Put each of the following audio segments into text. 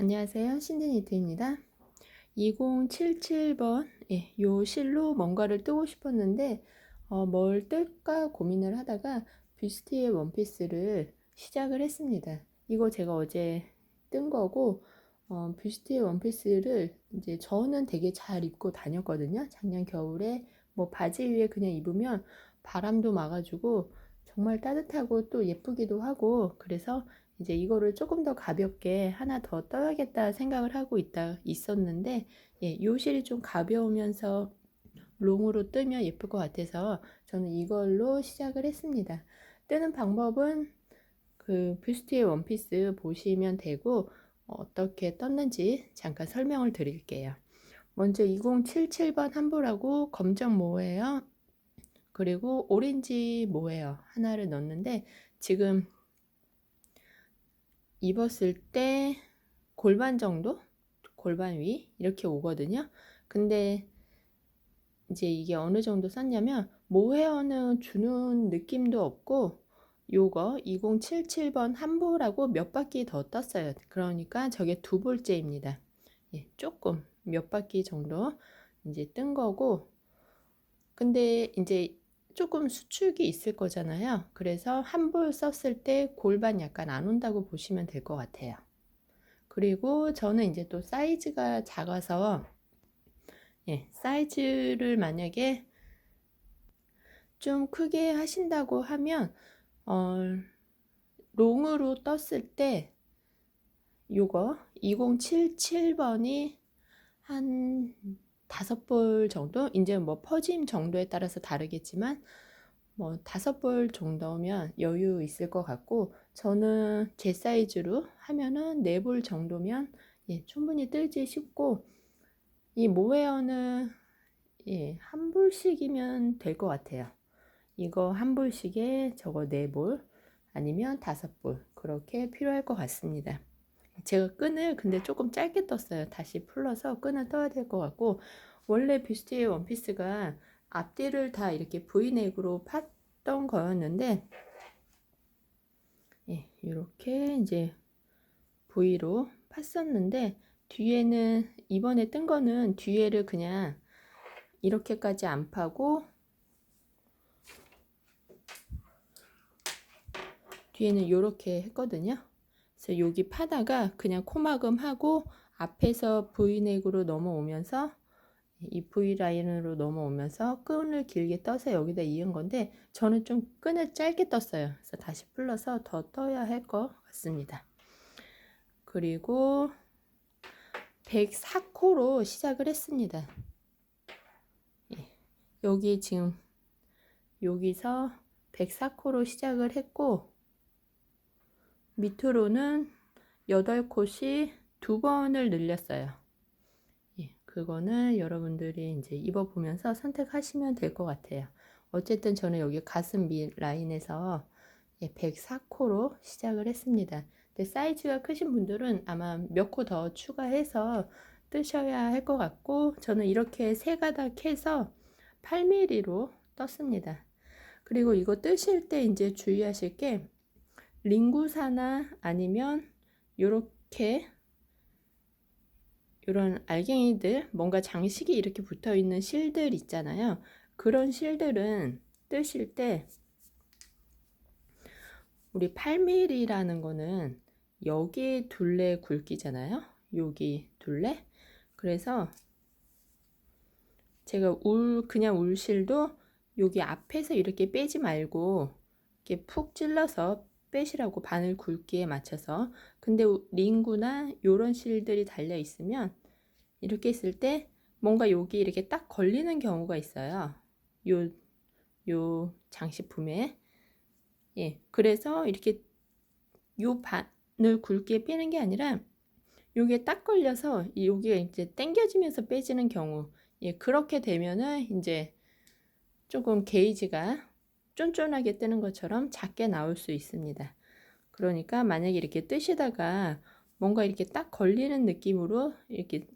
안녕하세요. 신드니트입니다. 2077번, 예, 요 실로 뭔가를 뜨고 싶었는데, 어, 뭘 뜰까 고민을 하다가 뷰스티의 원피스를 시작을 했습니다. 이거 제가 어제 뜬 거고, 어, 뷰스티의 원피스를 이제 저는 되게 잘 입고 다녔거든요. 작년 겨울에 뭐 바지 위에 그냥 입으면 바람도 막아주고 정말 따뜻하고 또 예쁘기도 하고 그래서 이제 이거를 조금 더 가볍게 하나 더 떠야겠다 생각을 하고 있다 있었는데 예, 요 실이 좀 가벼우면서 롱으로 뜨면 예쁠 것 같아서 저는 이걸로 시작을 했습니다. 뜨는 방법은 그 뷰스티의 원피스 보시면 되고 어떻게 떴는지 잠깐 설명을 드릴게요. 먼저 2077번 한보라고 검정 모예요. 그리고 오렌지 모예요. 하나를 넣었는데 지금 입었을 때 골반 정도? 골반 위? 이렇게 오거든요. 근데 이제 이게 어느 정도 썼냐면 모헤어는 주는 느낌도 없고 요거 2077번 한보라고 몇 바퀴 더 떴어요. 그러니까 저게 두 볼째입니다. 예, 조금 몇 바퀴 정도 이제 뜬 거고 근데 이제 조금 수축이 있을 거잖아요. 그래서 한 볼 썼을 때 골반 약간 안 온다고 보시면 될 것 같아요. 그리고 저는 이제 또 사이즈가 작아서 예, 사이즈를 만약에 좀 크게 하신다고 하면 어, 롱으로 떴을 때 요거 2077번이 한 다섯 볼 정도? 이제 뭐 퍼짐 정도에 따라서 다르겠지만 뭐 다섯 볼 정도면 여유 있을 것 같고 저는 제 사이즈로 하면은 네 볼 정도면 예, 충분히 뜰지 싶고 이 모헤어는 예, 한 볼씩이면 될 것 같아요. 이거 한 볼씩에 저거 네 볼 아니면 다섯 볼 그렇게 필요할 것 같습니다. 제가 끈을 근데 조금 짧게 떴어요. 다시 풀러서 끈을 떠야 될 것 같고 원래 뷰스티의 원피스가 앞뒤를 다 이렇게 브이넥으로 팠던 거였는데 예, 이렇게 이제 V로 팠었는데 뒤에는 이번에 뜬 거는 뒤에를 그냥 이렇게까지 안 파고 뒤에는 이렇게 했거든요. 그래서 여기 파다가 그냥 코막음 하고 앞에서 브이넥으로 넘어오면서 이 V 라인으로 넘어오면서 끈을 길게 떠서 여기다 이은 건데 저는 좀 끈을 짧게 떴어요. 그래서 다시 풀러서 더 떠야 할 것 같습니다. 그리고 104코로 시작을 했습니다. 예, 여기 지금 여기서 104코로 시작을 했고 밑으로는 8콧이 두 번을 늘렸어요. 예, 그거는 여러분들이 이제 입어보면서 선택하시면 될 것 같아요. 어쨌든 저는 여기 가슴 밑 라인에서 예, 104코로 시작을 했습니다. 근데 사이즈가 크신 분들은 아마 몇 코 더 추가해서 뜨셔야 할 것 같고 저는 이렇게 세 가닥 해서 8mm로 떴습니다. 그리고 이거 뜨실 때 이제 주의하실 게 링구사나 아니면 이렇게 이런 알갱이들 뭔가 장식이 이렇게 붙어 있는 실들 있잖아요. 그런 실들은 뜨실 때 우리 8mm라는 거는 여기 둘레 굵기잖아요. 여기 둘레. 그래서 제가 울 그냥 울실도 여기 앞에서 이렇게 빼지 말고 이렇게 푹 찔러서 빼시라고 바늘 굵기에 맞춰서 근데 링구나 요런 실들이 달려 있으면 이렇게 있을 때 뭔가 여기 이렇게 딱 걸리는 경우가 있어요. 요, 요 장식품에. 예 그래서 이렇게 요 바늘 굵게 빼는 게 아니라 요게 딱 걸려서 여기가 이제 당겨지면서 빼지는 경우. 예 그렇게 되면은 이제 조금 게이지가 쫀쫀하게 뜨는 것처럼 작게 나올 수 있습니다. 그러니까 만약에 이렇게 뜨시다가 뭔가 이렇게 딱 걸리는 느낌으로 이렇게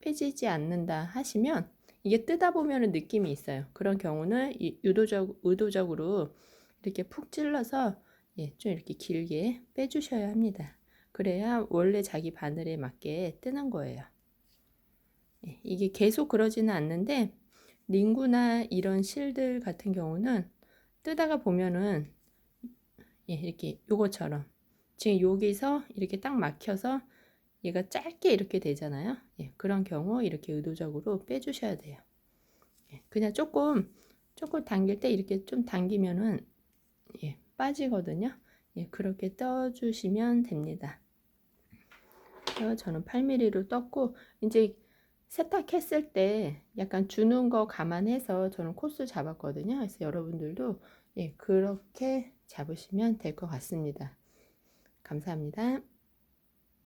펴지지 않는다 하시면 이게 뜨다 보면 느낌이 있어요. 그런 경우는 유도적, 의도적으로 이렇게 푹 찔러서 예, 좀 이렇게 길게 빼주셔야 합니다. 그래야 원래 자기 바늘에 맞게 뜨는 거예요. 예, 이게 계속 그러지는 않는데 링구나 이런 실들 같은 경우는 뜨다가 보면은 예, 이렇게 요거처럼 지금 여기서 이렇게 딱 막혀서 얘가 짧게 이렇게 되잖아요. 예, 그런 경우 이렇게 의도적으로 빼주셔야 돼요. 예, 그냥 조금 조금 당길 때 이렇게 좀 당기면은 예, 빠지거든요. 예, 그렇게 떠주시면 됩니다. 저는 8mm로 떴고 이제 세탁했을 때 약간 주는 거 감안해서 저는 코스 잡았거든요. 그래서 여러분들도 예, 그렇게 잡으시면 될 것 같습니다. 감사합니다.